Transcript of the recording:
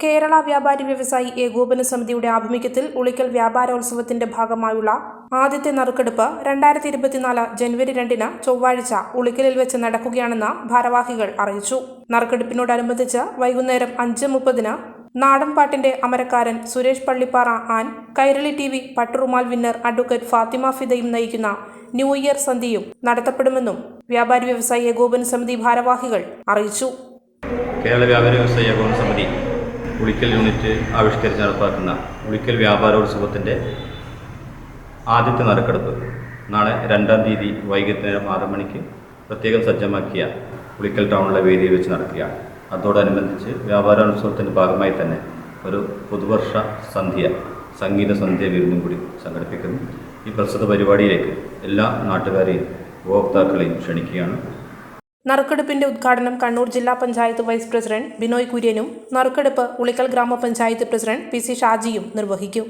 കേരള വ്യാപാരി വ്യവസായി ഏകോപന സമിതിയുടെ ആഭിമുഖ്യത്തിൽ ഉളിക്കൽ വ്യാപാരോത്സവത്തിന്റെ ഭാഗമായുള്ള ആദ്യത്തെ നറുക്കെടുപ്പ് രണ്ടായിരത്തി ഇരുപത്തിനാല് ജനുവരി രണ്ടിന് ചൊവ്വാഴ്ച ഉളിക്കലിൽ വെച്ച് നടക്കുകയാണെന്ന് ഭാരവാഹികൾ അറിയിച്ചു. നറുക്കെടുപ്പിനോടനുബന്ധിച്ച് വൈകുന്നേരം അഞ്ച് മുപ്പതിന് നാടൻപാട്ടിന്റെ അമരക്കാരൻ Suresh Pallippara an Kairali T V Patturumal winner advocate Fathima ഫിദയും നയിക്കുന്ന ന്യൂ ഇയർ സന്ധിയും നടത്തപ്പെടുമെന്നും വ്യാപാരി വ്യവസായി ഏകോപന സമിതി ഭാരവാഹികൾ അറിയിച്ചു. കേരള വ്യാപാരി വ്യവസായ ഏകോപന സമിതി ഉളിക്കൽ യൂണിറ്റ് ആവിഷ്കരിച്ച് നടപ്പാക്കുന്ന ഉളിക്കൽ വ്യാപാരോത്സവത്തിന്റെ ആദ്യത്തെ നറുക്കെടുപ്പ് നാളെ രണ്ടാം തീയതി വൈകുന്നേരം ആറ് മണിക്ക് പ്രത്യേകം സജ്ജമാക്കിയ ഉളിക്കൽ ടൗണിലെ വേദിയിൽ വെച്ച് നടക്കുകയാണ്. അതോടനുബന്ധിച്ച് വ്യാപാരോത്സവത്തിന്റെ ഭാഗമായി തന്നെ ഒരു പുതുവർഷ സന്ധ്യ സംഗീത സന്ധ്യ വിരുന്നും കൂടി സംഘടിപ്പിക്കുന്നു. ഈ പ്രസ്തുത പരിപാടിയിലേക്ക് എല്ലാ നാട്ടുകാരെയും ഉപഭോക്താക്കളെയും ക്ഷണിക്കുകയാണ്. നറുക്കെടുപ്പിന്റെ ഉദ്ഘാടനം കണ്ണൂർ ജില്ലാ പഞ്ചായത്ത് വൈസ് പ്രസിഡന്റ് ബിനോയ് കുര്യനും നറുക്കെടുപ്പ് ഉളിക്കൽ ഗ്രാമപഞ്ചായത്ത് പ്രസിഡന്റ് പി സി ഷാജിയും നിർവഹിക്കും.